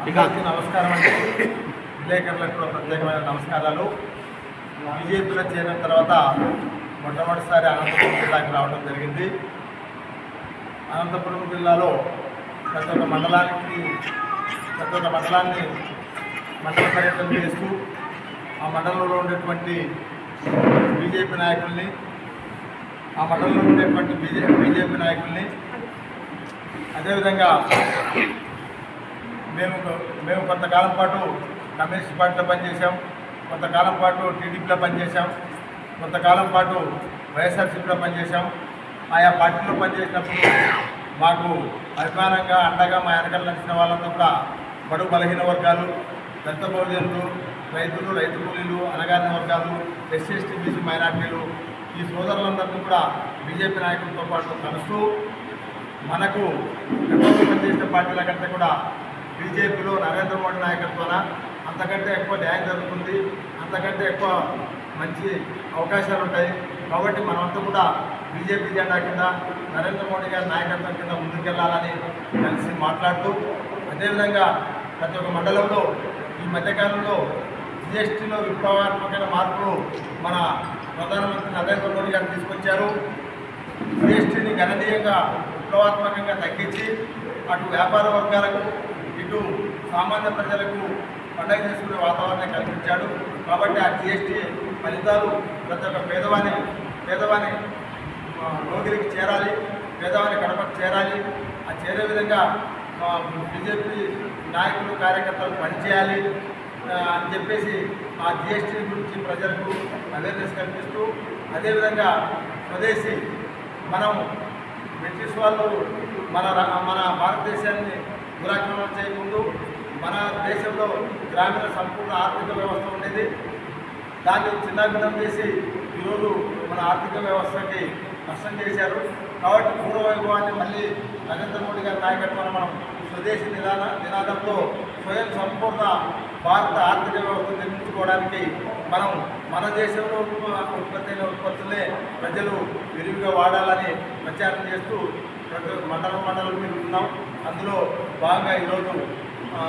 అందరికీ నమస్కారం అండి. విలేకరులకు కూడా ప్రత్యేకమైన నమస్కారాలు. బీజేపీలో చేరిన తర్వాత మొట్టమొదటిసారి అనంతపురం జిల్లాకి రావడం జరిగింది. అనంతపురం జిల్లాలో ప్రతి ఒక్క మండలానికి ప్రతి ఒక్క మండలాన్ని మండల పర్యటన చేస్తూ ఆ మండలంలో ఉండేటువంటి బీజేపీ నాయకుల్ని ఆ మండలంలో ఉండేటువంటి బీజే బీజేపీ నాయకుల్ని అదేవిధంగా మేము మేము కొంతకాలం పాటు కమ్యూనిస్ట్ పార్టీలో పనిచేసాం కొంతకాలం పాటు టీడీపీలో పనిచేసాం కొంతకాలం పాటు వైఎస్ఆర్సీపీలో పనిచేసాం ఆయా పార్టీలో పనిచేసినప్పుడు మాకు అభిమానంగా అండగా మా వెనకాల నడిచిన వాళ్ళంతా కూడా బడుగు బలహీన వర్గాలు దళిత బహుజనులు రైతులు రైతు కూలీలు అనగారిన వర్గాలు ఎస్సీ ఎస్టీ బీసీ మైనార్టీలు ఈ సోదరులందరినీ కూడా బీజేపీ నాయకులతో పాటు కలుస్తూ మనకు ప్రభుత్వం పనిచేసిన పార్టీల కంటే కూడా బీజేపీలో నరేంద్ర మోడీ నాయకత్వాన అంతకంటే ఎక్కువ న్యాయం జరుగుతుంది అంతకంటే ఎక్కువ మంచి అవకాశాలు ఉంటాయి. కాబట్టి మనమంతా కూడా బీజేపీ జెండా కింద నరేంద్ర మోడీ గారి నాయకత్వం కింద ముందుకెళ్ళాలని కలిసి మాట్లాడుతూ అదేవిధంగా ప్రతి ఒక్క మండలంలో ఈ మధ్యకాలంలో జిఎస్టీలో విప్లవాత్మకమైన మార్పులు మన ప్రధానమంత్రి నరేంద్ర మోడీ గారు తీసుకొచ్చారు. జిఎస్టీని గణనీయంగా విప్లవాత్మకంగా తగ్గించి అటు వ్యాపార వర్గాలకు సామాన్య ప్రజలకు పండగ చేసుకునే వాతావరణం కల్పించాడు. కాబట్టి ఆ జిఎస్టీ ఫలితాలు ప్రతి ఒక్క పేదవాని పేదవాని ఆ, రోగిరికి చేరాలి పేదవాని కడపకు చేరాలి. ఆ చేరే విధంగా బీజేపీ నాయకులు కార్యకర్తలు పనిచేయాలి అని చెప్పేసి ఆ జిఎస్టీ గురించి ప్రజలకు అవేర్నెస్ కల్పిస్తూ అదేవిధంగా స్వదేశీ మనం బ్రిటిష్ వాళ్ళు మన రా- మన భారతదేశాన్ని దురాక్రమణ చేయకముందు మన దేశంలో గ్రామీణ సంపూర్ణ ఆర్థిక వ్యవస్థ ఉండేది. దాన్ని చిన్నాభిన్నం చేసి ఈరోజు మన ఆర్థిక వ్యవస్థకి నష్టం చేశారు. కాబట్టి పూర్వ వైభవాన్ని మళ్ళీ నరేంద్ర మోడీ గారి నాయకత్వాన్ని మనం స్వదేశీ నిదాన నినాదంతో స్వయం సంపూర్ణ భారత ఆర్థిక వ్యవస్థ నిర్మించుకోవడానికి మనం మన దేశంలో ఉత్పత్తి అయిన ఉత్పత్తులే ప్రజలు విరివిగా వాడాలని ప్రచారం చేస్తూ ప్రతి మండలం మండలం తిరుగుతున్నాం అందులో భాగంగా ఈరోజు ఆ,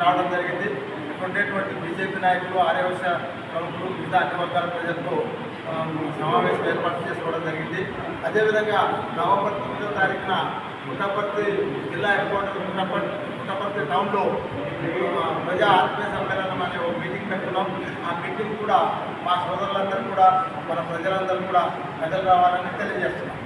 రావడం జరిగింది. ఉండేటువంటి బీజేపీ నాయకులు ఆర్యవశ ప్రముఖులు వివిధ అన్ని వర్గాల ప్రజలతో సమావేశం ఏర్పాటు చేసుకోవడం జరిగింది. అదేవిధంగా నవంబర్ తొమ్మిదో తారీఖున పుట్టపర్తి జిల్లా హెడ్ క్వార్టర్ పుట్టపర్తి పుట్టపర్తి టౌన్లో ప్రజా ఆత్మీయ సమ్మేళనం అనే ఒక మీటింగ్ పెట్టుకున్నాం. ఆ మీటింగ్ కూడా మా సోదరులందరూ కూడా మన ప్రజలందరూ కూడా ప్రజలు రావాలని తెలియజేస్తున్నాం.